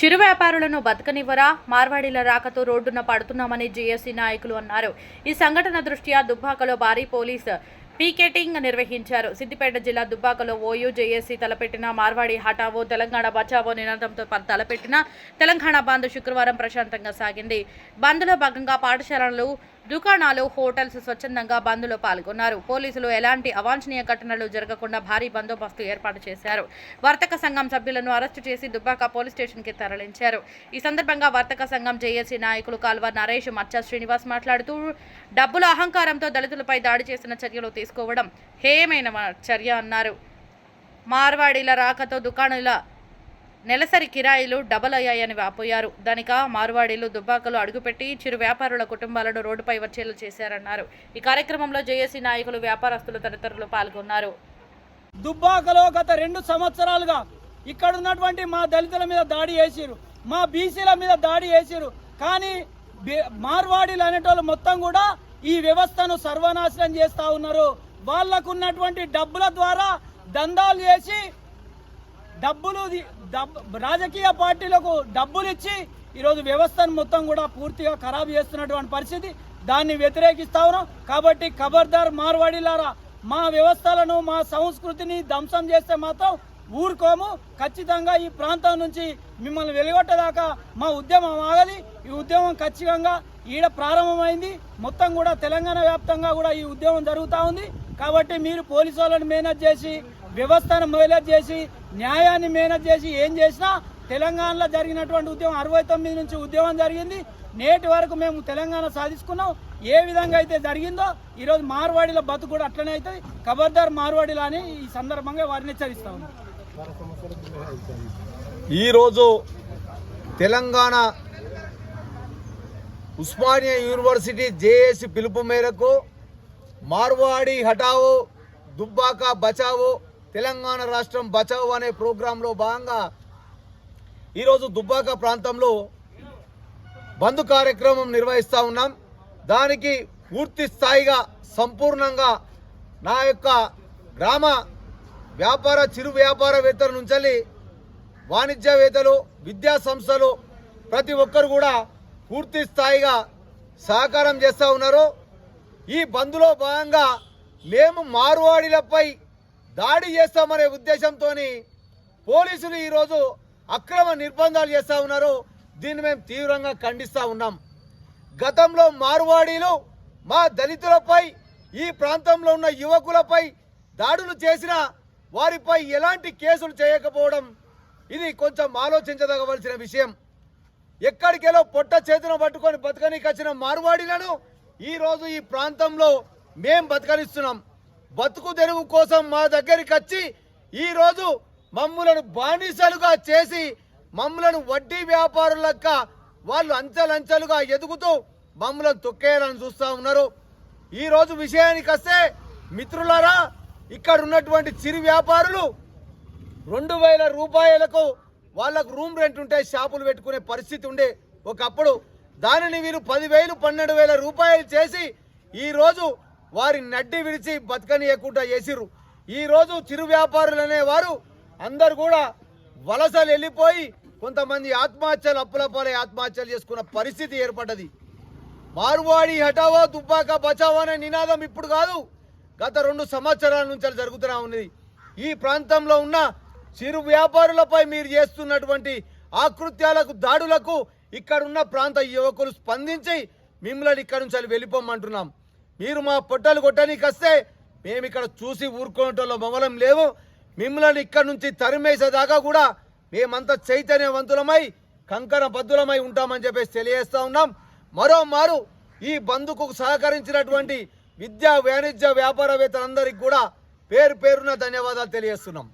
చిరు వ్యాపారులను బతకనివ్వరా? మార్వాడీల రాకతో రోడ్డున పడుతున్నామని జేఏసీ నాయకులు అన్నారు. ఈ సంఘటన దృష్ట్యా దుబ్బాకలో భారీ పోలీస్ పీకెటింగ్ నిర్వహించారు. సిద్దిపేట జిల్లా దుబ్బాకలో ఓయూ జేఏసీ తలపెట్టిన మార్వాడి హఠావో తెలంగాణ బచావో నినాదంతో తలపెట్టిన తెలంగాణ బంద్ శుక్రవారం ప్రశాంతంగా సాగింది. బంద్లో భాగంగా పాఠశాలలు దుకాణాలు హోటల్స్ స్వచ్ఛందంగా బంద్లో పాల్గొన్నారు. పోలీసులు ఎలాంటి అవాంఛనీయ ఘటనలు జరగకుండా భారీ బందోబస్తు ఏర్పాటు చేశారు. వర్తక సంఘం సభ్యులను అరెస్టు చేసి దుబ్బాక పోలీస్ స్టేషన్కి తరలించారు. ఈ సందర్భంగా వర్తక సంఘం జేఏసీ నాయకులు కాల్వ నరేష్ మచ్చ శ్రీనివాస్ మాట్లాడుతూ డబ్బుల అహంకారంతో దళితులపై దాడి చేసిన చర్యలు తీసుకోవడం హేయమైన చర్య అన్నారు. మార్వాడీల రాకతో దుకాణాల నెలసరి కిరాయిలు డబల్ అయ్యాయని వాపోయారు. దానిక మార్వాడీలు దుబ్బాకలు అడుగుపెట్టి చిరు వ్యాపారుల కుటుంబాలను రోడ్డుపై వచ్చేలా చేశారన్నారు. ఈ కార్యక్రమంలో జేఏసీ నాయకులు వ్యాపారస్తులు తదితరులు పాల్గొన్నారు. దుబ్బాకలో గత రెండు సంవత్సరాలుగా ఇక్కడ ఉన్నటువంటి మా దళితుల మీద దాడి చేసిరు మా బీసీల మీద దాడి చేసిరు కానీ మార్వాడీలు మార్వాడీలు అనేటోళ్ళు మొత్తం కూడా ఈ వ్యవస్థను సర్వనాశనం చేస్తా ఉన్నారు. వాళ్ళకున్నటువంటి డబ్బుల ద్వారా దందాలు చేసి డబ్బులు రాజకీయ పార్టీలకు డబ్బులు ఇచ్చి ఈరోజు వ్యవస్థను మొత్తం కూడా పూర్తిగా ఖరాబు చేస్తున్నటువంటి పరిస్థితి. దాన్ని వ్యతిరేకిస్తా ఉన్నాం. కాబట్టి ఖబర్దార్ మార్వాడీలారా మా వ్యవస్థలను మా సంస్కృతిని ధ్వంసం చేస్తే మాత్రం ఊరుకోము. ఖచ్చితంగా ఈ ప్రాంతం నుంచి మిమ్మల్ని వెలుగొట్టదాకా మా ఉద్యమం ఆగది. ఈ ఉద్యమం ఖచ్చితంగా ఈడ ప్రారంభమైంది. మొత్తం కూడా తెలంగాణ వ్యాప్తంగా కూడా ఈ ఉద్యమం జరుగుతూ ఉంది. కాబట్టి మీరు పోలీసు వాళ్ళని మేనేజ్ చేసి వ్యవస్థను మేనేజ్ చేసి న్యాయాన్ని మేనేజ్ చేసి ఏం చేసినా తెలంగాణలో జరిగినటువంటి ఉద్యమం అరవై తొమ్మిది నుంచి ఉద్యమం జరిగింది. నేటి వరకు మేము తెలంగాణ సాధించుకున్నాం. ఏ విధంగా అయితే జరిగిందో ఈరోజు మార్వాడీల బతుకు కూడా అట్లనే అవుతుంది. ఖబర్దార్ మార్వాడీలు అని ఈ సందర్భంగా వారిని హెచ్చరిస్తా ఈరోజు తెలంగాణ ఉస్మానియా యూనివర్సిటీ జేఏసి పిలుపు మేరకు మార్వాడి హఠావు దుబ్బాక బచావో తెలంగాణ రాష్ట్రం బచావో అనే ప్రోగ్రాంలో భాగంగా ఈరోజు దుబ్బాక ప్రాంతంలో బంద్ కార్యక్రమం నిర్వహిస్తూ ఉన్నాం. దానికి పూర్తి స్థాయిగా సంపూర్ణంగా నా యొక్క గ్రామ వ్యాపార చిరు వ్యాపారవేత్తల నుంచి వాణిజ్యవేత్తలు విద్యా సంస్థలు ప్రతి ఒక్కరు కూడా పూర్తి స్థాయిగా సహకారం చేస్తూ ఉన్నారు. ఈ బంద్లో భాగంగా మేము మార్వాడీలపై దాడి చేస్తామనే ఉద్దేశంతో పోలీసులు ఈరోజు అక్రమ నిర్బంధాలు చేస్తూ ఉన్నారు. దీన్ని మేము తీవ్రంగా ఖండిస్తూ ఉన్నాం. గతంలో మార్వాడీలు మా దళితులపై ఈ ప్రాంతంలో ఉన్న యువకులపై దాడులు చేసిన వారిపై ఎలాంటి కేసులు చేయకపోవడం ఇది కొంచెం ఆలోచించదగవలసిన విషయం. ఎక్కడికెలో పొట్ట చేతున పట్టుకొని బతకనికి వచ్చిన మార్వాడీలను ఈరోజు ఈ ప్రాంతంలో మేం బతకనిస్తున్నాం. బతుకు తెరువు కోసం మా దగ్గరికి వచ్చి ఈరోజు మమ్ములను బానిసలుగా చేసి మమ్ములను వడ్డీ వ్యాపారులక్క వాళ్ళు అంచెలంచెలుగా ఎదుగుతూ మమ్మలను తొక్కేయాలని చూస్తూ ఉన్నారు. ఈరోజు విషయానికి వస్తే మిత్రులారా ఇక్కడ ఉన్నటువంటి చిరు వ్యాపారులు రెండు వేల రూపాయలకు వాళ్ళకు రూమ్ రెంట్ ఉంటే షాపులు పెట్టుకునే పరిస్థితి ఉండే ఒకప్పుడు. దానిని వీరు పదివేలు పన్నెండు వేల రూపాయలు చేసి ఈరోజు వారి నడ్డి విడిచి బతకనీయకుండా చేసిర్రు. ఈరోజు చిరు వ్యాపారులు అనేవారు అందరు కూడా వలసలు వెళ్ళిపోయి కొంతమంది ఆత్మహత్యలు అప్పుల పాలై ఆత్మహత్యలు చేసుకున్న పరిస్థితి ఏర్పడ్డది. మార్వాడి హటావో తుపాక బచావో అనే నినాదం ఇప్పుడు కాదు గత రెండు సంవత్సరాల నుంచి అలా జరుగుతూనే ఉన్నది. ఈ ప్రాంతంలో ఉన్న చిరు వ్యాపారులపై మీరు చేస్తున్నటువంటి ఆకృత్యాలకు దాడులకు ఇక్కడున్న ప్రాంత యువకులు స్పందించి మిమ్మల్ని ఇక్కడ నుంచి వెళ్ళిపోమంటున్నాం. మీరు మా పొట్టలు కొట్టడానికి వస్తే మేము ఇక్కడ చూసి ఊరుకోవటంలో మొగలం లేవు. మిమ్మల్ని ఇక్కడ నుంచి తరిమేసేదాకా కూడా మేమంతా చైతన్యవంతులమై కంకణ బద్దులమై ఉంటామని చెప్పేసి తెలియజేస్తూ ఉన్నాం. మరోమారు ఈ బంధుకు సహకరించినటువంటి విద్యా వాణిజ్య వ్యాపారవేత్తలందరికీ కూడా పేరు పేరున ధన్యవాదాలు తెలియజేస్తున్నాం.